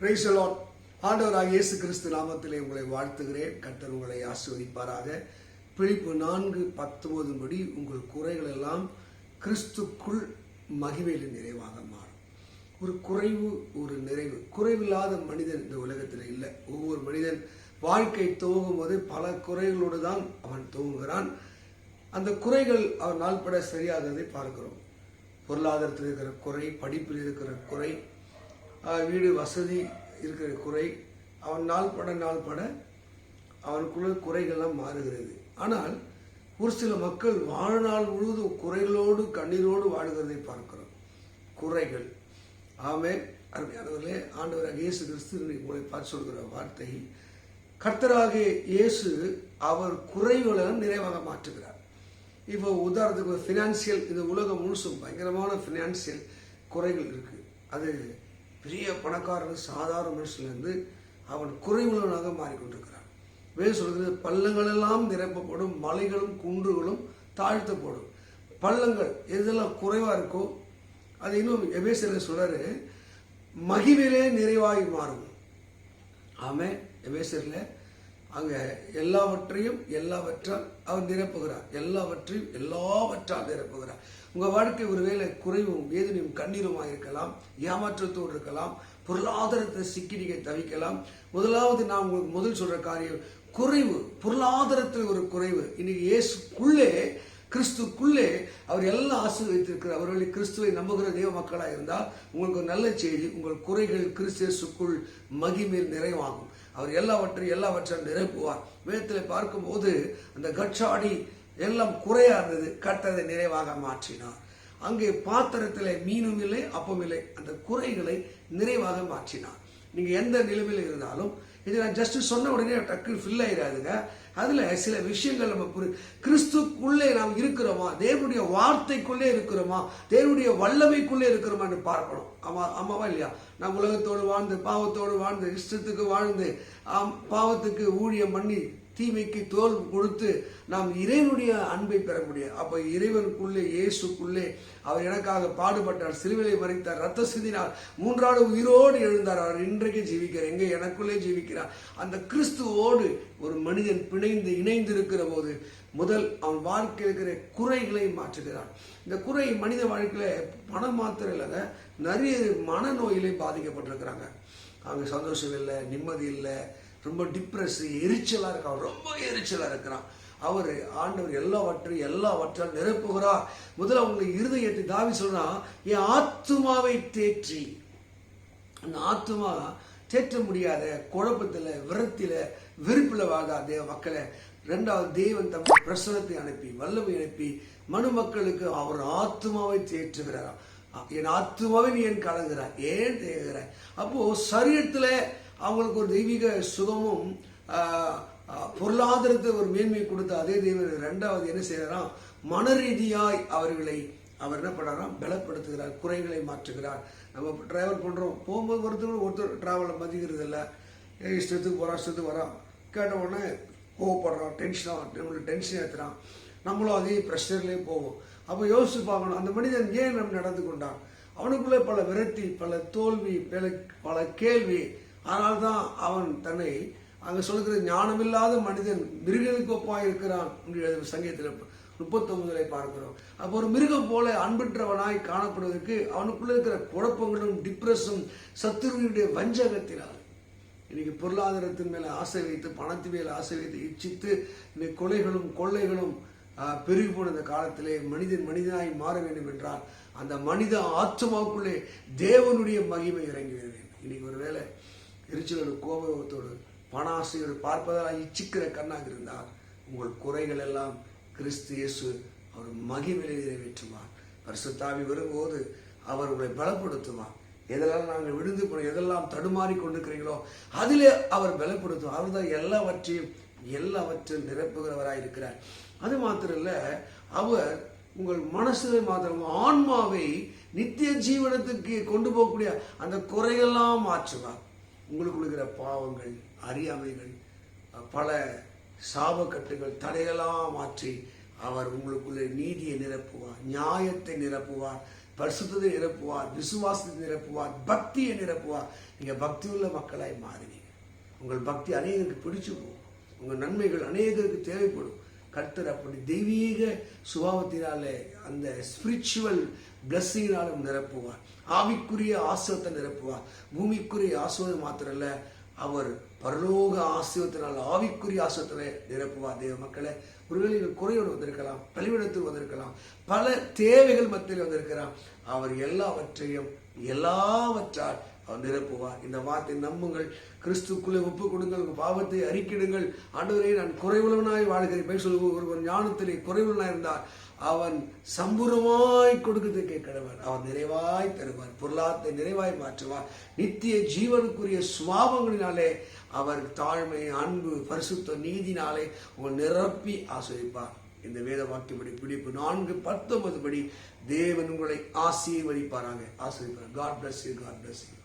பிரைசலான் ஆண்டவராக இயேசு கிறிஸ்து நாமத்திலே உங்களை வாழ்த்துகிறேன். கர்த்தர் உங்களை ஆசீர்வதிப்பாராக. பிழிப்பு நான்கு பத்தொன்பது படி உங்கள் குறைகள் எல்லாம் கிறிஸ்துக்குள் மகிமையில் நிறைவாக மாறும். ஒரு குறைவு ஒரு நிறைவு. குறைவில்லாத மனிதன் இந்த உலகத்தில் இல்லை. ஒவ்வொரு மனிதன் வாழ்க்கை துவங்கும் போது பல குறைகளோடு தான் அவன் துவங்குகிறான். அந்த குறைகள் அவன் நாள்பட சரியாகிறதை பார்க்கிறோம். பொருளாதாரத்தில் இருக்கிற குறை படிப்பில் இருக்கிற குறை வீடு வசதி இருக்கிற குறை அவன் நாள் பட நாள் பட அவனுக்குள்ள குறைகள்லாம் மாறுகிறது. ஆனால் ஒரு சில மக்கள் வாழ்நாள் முழுவதும் குறைகளோடு கண்ணீரோடு வாழுகிறதை பார்க்கிறோம். குறைகள். ஆமே அருமையானவர்களே ஆண்டவராக இயேசு கிறிஸ்து இன்னைக்கு உங்களை பார்த்து சொல்கிற வார்த்தை கர்த்தராக இயேசு அவர் குறைகளை நிறைவாக மாற்றுகிறார். இப்போ உதாரணத்துக்கு ஃபினான்சியல் இந்த உலகம் முழுசும் பயங்கரமான ஃபினான்சியல் குறைகள் இருக்குது அது பெரிய பணக்காரன் சாதாரண மனுஷன்லேருந்து அவன் குறைவுள்ளவனாக மாறிக்கொண்டிருக்கிறான். வேறு சொல்கிறது பள்ளங்களெல்லாம் நிரப்பப்படும் மலைகளும் குன்றுகளும் தாழ்த்தப்படும். பள்ளங்கள் எதெல்லாம் குறைவாக இருக்கோ அது இன்னும் எபேசியர் சொல்கிறாரு மகிமையிலே நிறைவாகி மாறும். ஆமாம் எபேசரில் அங்கே எல்லாவற்றையும் எல்லாவற்றால் அவர் நிரப்புகிறார் எல்லாவற்றையும் எல்லாவற்றால் நிரப்புகிறார் உங்கள் வாழ்க்கை ஒருவேளை குறைவும் வேதனையும் கண்ணீருமாக இருக்கலாம் ஏமாற்றத்தோடு இருக்கலாம் பொருளாதாரத்தை சிக்கி நீங்கள் தவிக்கலாம். முதலாவது நான் உங்களுக்கு முதல் சொல்கிற காரியம் குறைவு பொருளாதாரத்தில் ஒரு குறைவு. இன்னைக்கு இயேசுக்குள்ளே கிறிஸ்துக்குள்ளே அவர் எல்லாம் ஆசீர்வதித்திருக்கிறார் அவர்களை கிறிஸ்துவை நம்புகிற தேவ மக்களாக இருந்தால் உங்களுக்கு ஒரு நல்ல செய்தி உங்கள் குறைகள் கிறிஸ்தியசுக்குள் மகிமையில் நிறைவாகும். அவர் எல்லாவற்றையும் எல்லாவற்றையும் நிரப்புவார். வேதத்தில் பார்க்கும்போது அந்த கட்சாடி எல்லாம் குறையா இருந்தது கட்டதை நிறைவாக மாற்றினார். அங்கே பாத்திரத்தில் மீனும் இல்லை அப்பம் இல்லை. அந்த குறைகளை நிறைவாக மாற்றினார். நீங்க எந்த நிலைமையில் இருந்தாலும் இது நான் ஜஸ்ட் சொன்ன உடனே டக்குன்னு ஃபில் ஆயிடாதுங்க அதுல சில விஷயங்கள் நம்ம புரி கிறிஸ்துக்குள்ளே நாம் இருக்கிறோமா? தேவனுடைய வார்த்தைக்குள்ளே இருக்கிறோமா? தேவனுடைய வல்லமைக்குள்ளே இருக்கிறோமான்னு பார்க்கணும். ஆமா ஆமாவா இல்லையா? நாம் உலகத்தோடு வாழ்ந்து பாவத்தோடு வாழ்ந்து இஷ்டத்துக்கு வாழ்ந்து பாவத்துக்கு ஊழியம் பண்ணி தீமைக்கு தோல் கொடுத்து நாம் இறைவனுடைய அன்பை பெற முடியும். அப்போ இறைவனுக்குள்ளே இயேசுக்குள்ளே அவர் எனக்காக பாடுபட்டார் சிலுவிலை மறைத்தார் ரத்த சிந்தினார் மூன்றாவது உயிரோடு எழுந்தார். அவர் இன்றைக்கு ஜீவிக்கிறார் எங்கே? எனக்குள்ளே ஜீவிக்கிறார். அந்த கிறிஸ்துவோடு ஒரு மனிதன் பிணைந்து இணைந்து இருக்கிற போது முதல் அவன் வாழ்க்கையில் இருக்கிற குறைகளை மாற்றுகிறான். இந்த குறை மனித வாழ்க்கையில் பணம் மாத்திரம் இல்லைங்க நிறைய மனநோயிலே பாதிக்கப்பட்டிருக்கிறாங்க. அவங்க சந்தோஷம் இல்லை நிம்மதி இல்லை ரொம்ப டிப்ரெஸ் எரிச்சலா இருக்கான். ரொம்ப எரிச்சலா இருக்கிறான். அவர் ஆண்டவர் எல்லாவற்றையும் எல்லாவற்றால் நிரப்புகிறார். முதல்ல உங்களை இருதயத்தை தாவி சொல்றா என் ஆத்துமாவை தேற்றி. அந்த ஆத்துமா தேற்ற முடியாத குழப்பத்துல விரத்தில் வெறுப்பில் வாழ்தா தேவ மக்களை ரெண்டாவது தேவன் தம்முடைய பிரசனத்தை அனுப்பி வல்லமை அனுப்பி மனு மக்களுக்கு அவர் ஆத்துமாவை தேற்றுகிறாராம். என் ஆத்மாவை நீ ஏன் கலங்குறாய் ஏன் தேகிறாய் அப்போ சரீரத்துல அவங்களுக்கு ஒரு தெய்வீக சுகமும் பொருளாதாரத்தை ஒரு மேன்மை கொடுத்த அதே தெய்வம் ரெண்டாவது என்ன செய்யறாராம் மன ரீதியாய் அவர்களை அவர் என்ன பண்ணாராம் பலப்படுத்துகிறார் குறைகளை மாற்றுகிறார். நம்ம டிராவல் பண்ணுறோம் போகும்போது ஒருத்தர் ஒருத்தர் டிராவலை மதிக்கிறது இல்லை. இஷ்டத்துக்கு போறான் இஷ்டத்துக்கு வரான் கேட்ட உடனே கோவப்படுறோம் டென்ஷனாக நம்மளுக்கு டென்ஷன் ஏற்றுறான் நம்மளும் அதே ப்ரெஷர்லேயே போவோம். அப்போ யோசிச்சு பார்க்கணும் அந்த மனிதன் ஏன் நம்ம நடந்து கொண்டான்? அவனுக்குள்ளே பல விரக்தி பல தோல்வி பல பல கேள்வி அதனால்தான் தான் அவன் தன்னை அங்கே சொல்லுகிற ஞானமில்லாத மனிதன் மிருகனுக்கு ஒப்பாக இருக்கிறான் என்று சங்கீதத்தில் முப்பத்தொன்பதுல பார்க்கிறோம். அப்போ ஒரு மிருகம் போல அன்பற்றவனாய் காணப்படுவதற்கு அவனுக்குள்ள இருக்கிற குழப்பங்களும் டிப்ரெஷனும் சத்துருவனுடைய வஞ்சகத்தினால் இன்னைக்கு பொருளாதாரத்தின் மேல ஆசை வைத்து பணத்தின் மேல ஆசை வைத்து இச்சித்து இன்னைக்கு கொலைகளும் கொள்ளைகளும் பெருகி போன இந்த காலத்திலே மனிதன் மனிதனாய் மாற வேண்டும் என்றால் அந்த மனித ஆத்மாவுக்குள்ளே தேவனுடைய மகிமை இறங்கி வருவேன் இன்னைக்கு ஒருவேளை எரிச்சலோடு கோபத்தோடு பணாசையோடு பார்ப்பதால் இச்சிக்கிற கண்ணாக இருந்தால் உங்கள் குறைகள் எல்லாம் கிறிஸ்து இயேசு அவர் மகிமையிலே நிறைவேற்றுவார். பரிசுத்தாவி வரும்போது அவர் உங்களை பலப்படுத்துவார். எதெல்லாம் நாங்கள் விழுந்து போனோம் எதெல்லாம் தடுமாறி கொண்டிருக்கிறீங்களோ அதிலே அவர் பலப்படுத்துவார். அவர் தான் எல்லாவற்றையும் எல்லாவற்றையும் நிரப்புகிறவராய் இருக்கிறார். அது மாத்திரம் இல்ல அவர் உங்கள் மனசுல மாத்திரம் ஆன்மாவை நித்திய ஜீவனத்துக்கு கொண்டு போகக்கூடிய அந்த குறையெல்லாம் மாற்றுவார். உங்களுக்கு இருக்கிற பாவங்கள் அறியாமைகள் பல சாபக்கட்டுகள் தடையெல்லாம் மாற்றி அவர் உங்களுக்குள்ளே நீதியை நிரப்புவார் நியாயத்தை நிரப்புவார் பரிசுத்தத்தை நிரப்புவார் விசுவாசத்தை நிரப்புவார் பக்தியை நிரப்புவார். நீங்கள் பக்தி உள்ள மக்களாய் மாறுவீங்க. உங்கள் பக்தி அநேகருக்கு பிடிச்சு போகும் உங்கள் நன்மைகள் அநேகருக்கு தேவைப்படும். கர்த்தர் அப்படி தெய்வீக சுபாவத்தினாலே அந்த ஸ்பிரிச்சுவல் பிளஸ்ஸிங்கினாலும் நிரப்புவார். ஆவிக்குரிய ஆசிரியத்தை நிரப்புவார். பூமிக்குரிய ஆசிர்வாதம் மாத்திரல்ல அவர் பரலோக ஆசிரியத்தினால் ஆவிக்குரிய ஆசிரியத்தினை நிரப்புவார். தேவ மக்களை ஒருவேளை குறையோடு வந்திருக்கலாம் பலிவிடத்தில் வந்திருக்கலாம் பல தேவைகள் மத்தியில் வந்திருக்கலாம் அவர் எல்லாவற்றையும் எல்லாவற்றால் அவர் நிரப்புவார். இந்த வார்த்தை நம்புங்கள். கிறிஸ்துக்குள்ளே ஒப்பு கொடுங்கள் உங்கள் பாவத்தை அறிக்கிடுங்கள் ஆண்டவரே நான் குறைவுள்ளவனாய் வாழ்கிறேன். பேர் சொல்லுவோம் ஒருவர் ஞானத்திலே குறைவுள்ளனாய் இருந்தார். அவன் சம்பூர்ணமாய் கொடுக்கத்தை கேட்கிறவர். அவன் நிறைவாய் தருவார். பொருளாதாரத்தை நிறைவாய் மாற்றுவார். நித்திய ஜீவனுக்குரிய சுவாபங்களினாலே அவர் தாழ்மை அன்பு பரிசுத்த நீதினாலே உங்கள் நிரப்பி ஆசிரிப்பார். இந்த வேத வாக்கியப்படி பிடிப்பு நான்கு பத்தொன்பது படி தேவன் உங்களை ஆசீர்வதிப்பாராங்க ஆசீர்வதிப்பார் God bless you God bless you